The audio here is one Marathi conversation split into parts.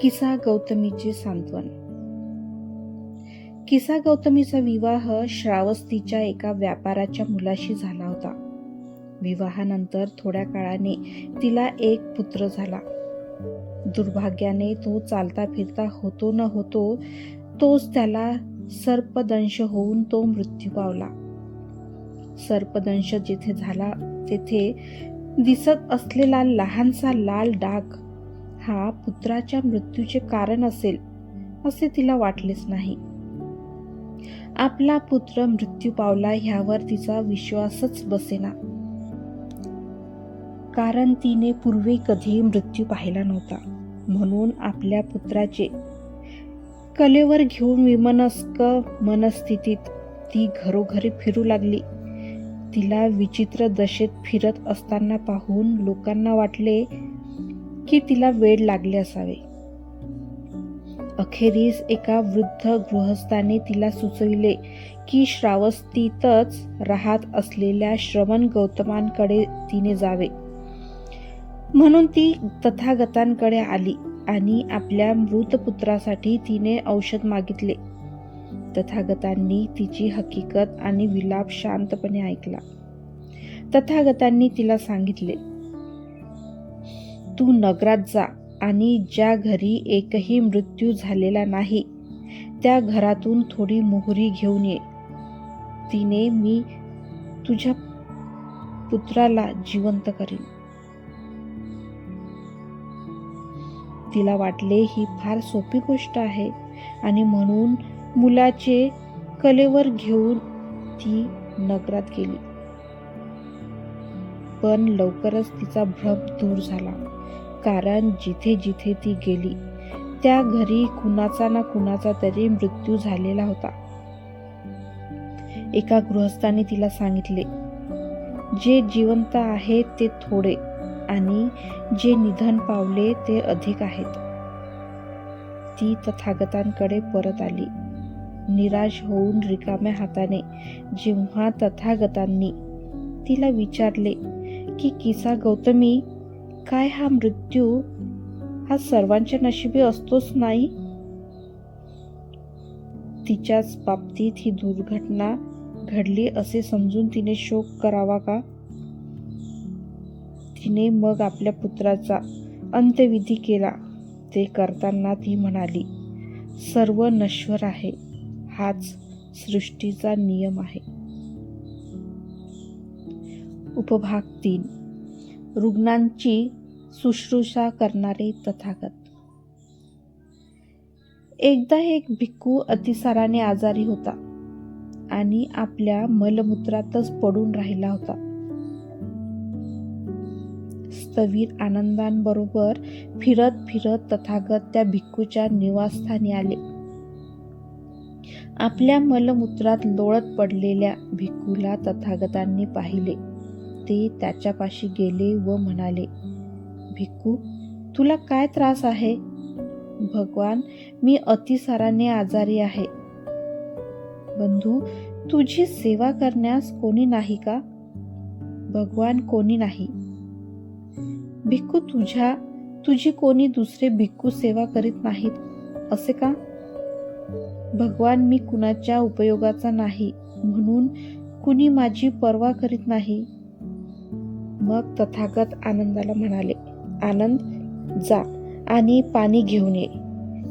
किसा गौतमीचे सांत्वन. किसा गौतमीचा विवाह श्रावस्तीच्या एका व्यापाराच्या मुलाशी झाला होता. विवाहानंतर थोड्या काळाने तिला एक पुत्र झाला. दुर्भाग्याने तो चालता फिरता होतो न होतो तोच त्याला सर्पदंश होऊन तो मृत्यू पावला. सर्पदंश जेथे झाला तेथे दिसत असलेला लहानसा लाल डाग हा पुत्राच्या मृत्यूचे कारण असेल असे तिला वाटलेच नाही. आपला पुत्र मृत्यू पावला ह्यावर तिचा विश्वासच बसेना. कारण तिने पूर्वी कधी मृत्यू पाहिला नव्हता. म्हणून आपल्या पुत्राचे कलेवर घेऊन विमनस्क मनस्थितीत ती घरोघरी फिरू लागली. तिला विचित्र दशेत फिरत असताना पाहून लोकांना वाटले की तिला वेड लागले असावे. अखेरीस एका वृद्ध गृहस्थाने तिला सुचविले की श्रावस्तीतच राहत असलेल्या श्रवण गौतमांकडे तिने जावे. म्हणून ती तथागतांकडे आली आणि आपल्या मृत पुत्रासाठी तिने औषध मागितले. तथागतांनी तिची हकीकत आणि विलाप शांतपणे ऐकला. तथागतांनी तिला सांगितले तू नगरात जा आणि ज्या घरी एकही मृत्यू झालेला नाही त्या घरातून थोडी मोहरी घेऊन ये. तिने मी तुझ्या पुत्राला जिवंत करीन. तिला वाटले ही फार सोपी गोष्ट आहे आणि म्हणून मुलाचे कलेवर घेऊन ती नगरात गेली. पण लवकरच तिचा भ्रम दूर झाला. कारण जिथे जिथे ती गेली त्या घरी कुणाचा ना कुणाचा तरी मृत्यू झालेला होता. एका गृहस्थाने तिला सांगितले जे जिवंत आहेत ते थोडे आणि जे निधन पावले ते अधिक आहेत. ती तथागतांकडे परत आली. निराश होऊन रिकाम्या हाताने जेव्हा तथागतांनी तिला विचारले की किसा गौतमी काय हा मृत्यू? हा सर्वांच्या नशिबी असतोच नाही? तिच्याच बाबतीत ही दुर्घटना घडली असे समजून तिने शोक करावा का? तिने मग आपल्या पुत्राचा अंत्यविधी केला. ते करताना ती म्हणाली सर्व नश्वर आहे. हाच सृष्टीचा नियम आहे. उपभाग तीन. रुग्णांची शुश्रूषा करणारे तथागत. एकदा एक भिक्खू अतिसाराने आजारी होता आणि आपल्या मलमूत्रातच पडून राहिला होता. स्थवीर आनंदांबरोबर फिरत फिरत तथागत त्या भिक्खूच्या निवासस्थानी आले. आपल्या मलमूत्रात लोळत पडलेल्या भिक्खूला तथागतांनी पाहिले. ते त्याच्यापाशी गेले व म्हणाले भिक्खू तुला काय त्रास आहे? भगवान मी अतिसाराने आजारी आहे. बंधू तुझी सेवा करण्यास कोणी नाही का? भगवान कोणी नाही. भिक्खू तुझ्या तुझी कोणी दुसरे भिक्खू सेवा करीत नाहीत असे का? भगवान मी कुणाच्या उपयोगाचा नाही म्हणून कुणी माझी पर्वा करीत नाही. मग तथागत आनंदाला म्हणाले. आनंद जा आणि पाणी घेऊन ये.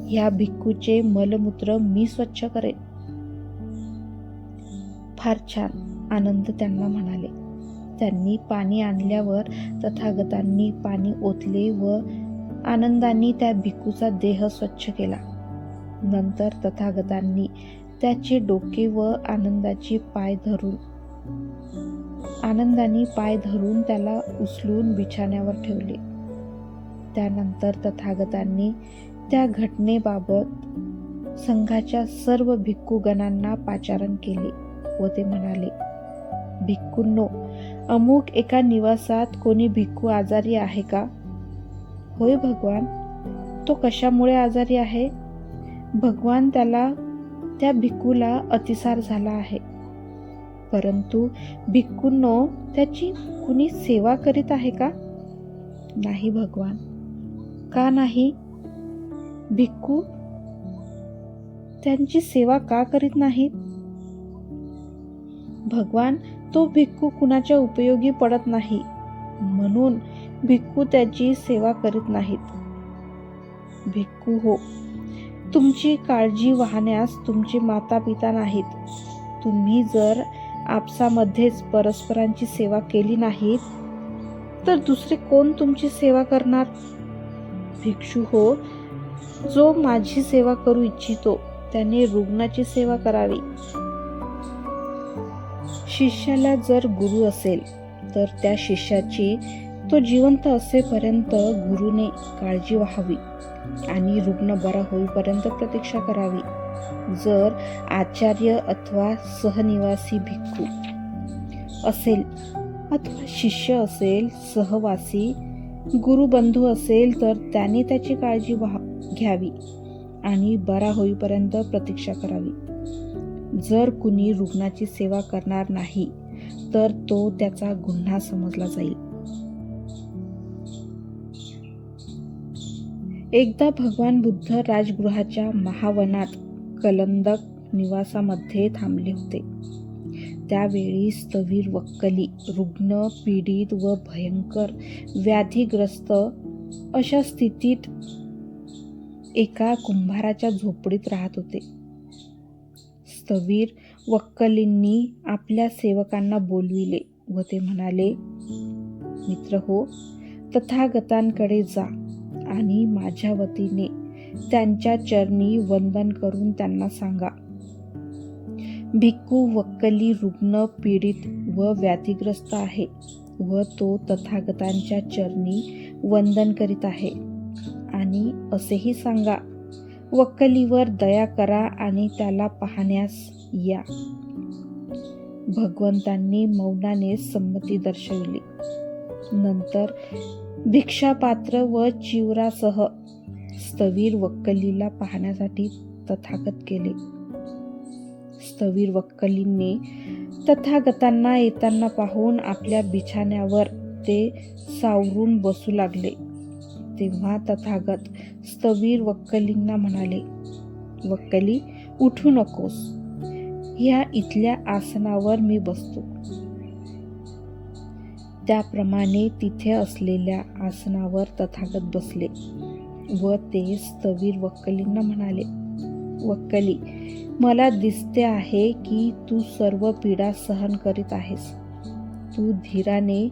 ह्या भिक्खूचे मलमूत्र मी स्वच्छ करेन. फार छान आनंद त्यांना म्हणाले. त्यांनी पाणी आणल्यावर तथागतांनी पाणी ओतले व आनंदाने त्या भिक्खूचा देह स्वच्छ केला. नंतर तथागतांनी त्याचे डोके व आनंदाचे पाय धरून आनंदाने पाय धरून त्याला उचलून बिछाण्यावर ठेवले. त्यानंतर तथागतांनी त्या घटनेबाबत संघाच्या सर्व भिक्खूगणांना पाचारण केले व ते म्हणाले भिक्खूंनो अमुक एका निवासात कोणी भिक्खू आजारी आहे का? होय भगवान तो कशामुळे आजारी आहे? भगवान त्याला त्या भिक्खूला अतिसार झाला आहे. परंतु भिक्खूंनो त्याची कुणी सेवा करीत आहे का? नाही भगवान का नाही? भिक्खू? त्यांची सेवा का करीत नाहीत? भगवान तो भिक्खू कुणाच्या उपयोगी पडत नाही. म्हणून भिक्खू त्याची सेवा करीत नाहीत. भिक्खू हो तुमची काळजी वाहण्यास तुमचे माता पिता नाहीत. तुम्ही जर आपसामध्येच परस्परांची सेवा केली नाहीत तर दुसरे कोण तुमची सेवा करणार? भिक्षू हो जो माझी सेवा करू इच्छितो त्याने रुग्णाची सेवा करावी. शिष्याला जर गुरु असेल तर त्या शिष्याची तो जिवंत असेपर्यंत गुरुने काळजी व्हावी आणि रुग्ण बरा होईपर्यंत प्रतीक्षा करावी. जर आचार्य अथवा सहनिवासी भिक्खू असेल अथवा शिष्य असेल सहवासी गुरुबंधू असेल तर त्याने त्याची काळजी घ्यावी आणि बरा होईपर्यंत प्रतीक्षा करावी. जर कुणी रुग्णाची सेवा करणार नाही तर तो त्याचा गुन्हा समजला जाईल. एकदा भगवान बुद्ध राजगृहाच्या महावनात कलंदक निवासामध्ये थांबले होते. त्यावेळी स्थवीर वक्कली रुग्ण पीडित व भयंकर व्याधीग्रस्त अशा स्थितीत एका कुंभाराच्या झोपडीत राहत होते. स्थवीर वक्कलींनी आपल्या सेवकांना बोलविले व ते म्हणाले मित्र हो तथागतांकडे जा आणि माझ्या वतीने त्यांच्या चरणी वंदन करून त्यांना सांगा. भिक्खू वक्कली रुग्ण पीडित व व्याधीग्रस्त आहे व तो तथागतांच्या चरणी वंदन करीत आहे. आणि असेही सांगा वक्कलीवर दया करा आणि त्याला पाहण्यास या. भगवंतांनी मौनाने संमती दर्शवली. नंतर भिक्षापात्र व चिवरासह स्थवीर वक्कलीला पाहण्यासाठी तथागत केले. स्थवीर वक्कलींनी तथागतांना येताना पाहून आपल्या बिछाण्यावर ते सावरून बसू लागले. तेव्हा तथागत स्थवीर वक्कलींना म्हणाले वक्कली उठू नकोस. ह्या इथल्या आसनावर मी बसतो त्याप्रमाणे तिथे असलेल्या आसनावर तथागत बसले व ते स्थवीर वक्कलींना म्हणाले वक्कली. मला दिसते आहे की तू सर्व पीडा सहन करीत आहेस. तू धीराने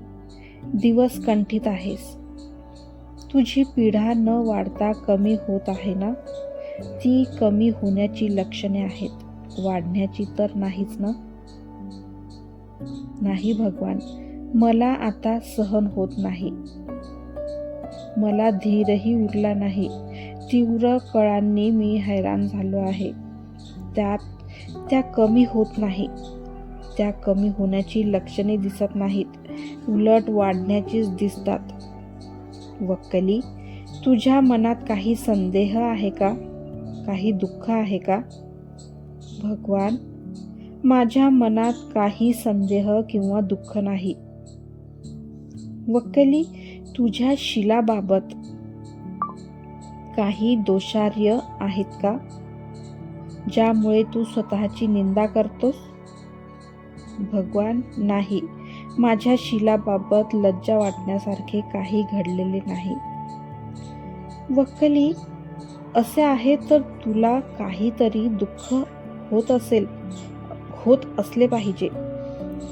दिवस कंठित आहेस. तुझी पीडा न वाढता कमी होत आहे ना? ती कमी होण्याची लक्षणे आहेत. वाढण्याची तर नाहीच ना? नाही भगवान मला आता सहन होत नाही. मला धीरही उरला नाही. तीव्र कळांनी मी हैराण झालो आहे. त्यात त्या कमी होत नाही त्या कमी होण्याची लक्षणे दिसत नाहीत. उलट वाढण्याचीच दिसतात. वक्कली तुझ्या मनात काही संदेह आहे का? काही दुःख आहे का? भगवान माझ्या मनात काही संदेह किंवा दुःख नाही. वक्कली तुझ्या शिलाबाबत काही दोषार्य आहेत का? ज्यामुळे तू स्वतःची निंदा करतोस? भगवान नाही. माझ्या शिलाबाबत लज्जा वाटण्यासारखे काही घडलेले नाही. वक्कली असे आहे तर तुला काहीतरी दुःख होत असेल होत असले पाहिजे.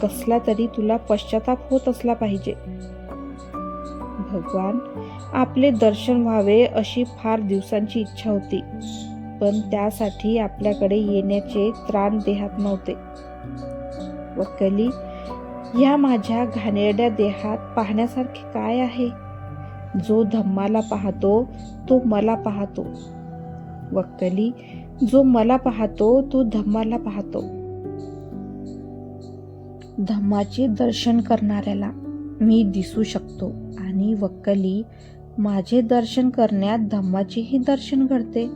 कसला तरी तुला पश्चाताप होत असला पाहिजे. भगवान. आपले दर्शन व्हावे अशी फार दिवसांची इच्छा होती. पण त्यासाठी आपल्याकडे येण्याचे त्राण देहात नव्हते. वकली ह्या माझ्या घाणेरड्या देहात पाहण्यासारखे काय आहे? जो धम्माला पाहतो तो मला पाहतो. वक्कली जो मला पाहतो तो धम्माला पाहतो. धम्माचे दर्शन करणाऱ्याला मी दिसू शकतो. आणि वक्कली माझे दर्शन करण्यात धम्माचेही दर्शन घडते.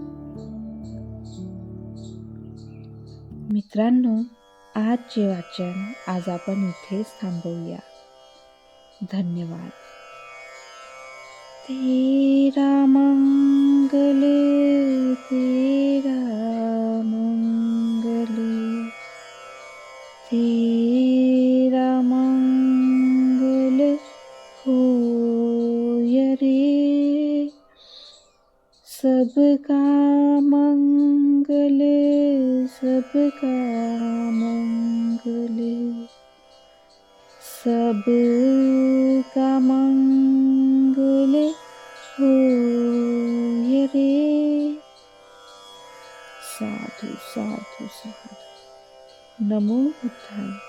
मित्रांनो आजचे वाचन आज आपण इथेच थांबवूया. धन्यवाद. तेरा मंगल तेरा मंगल. तेरा मङ्गले ङ्गुलूयरे साधु साधु साधु नमो बुद्धाय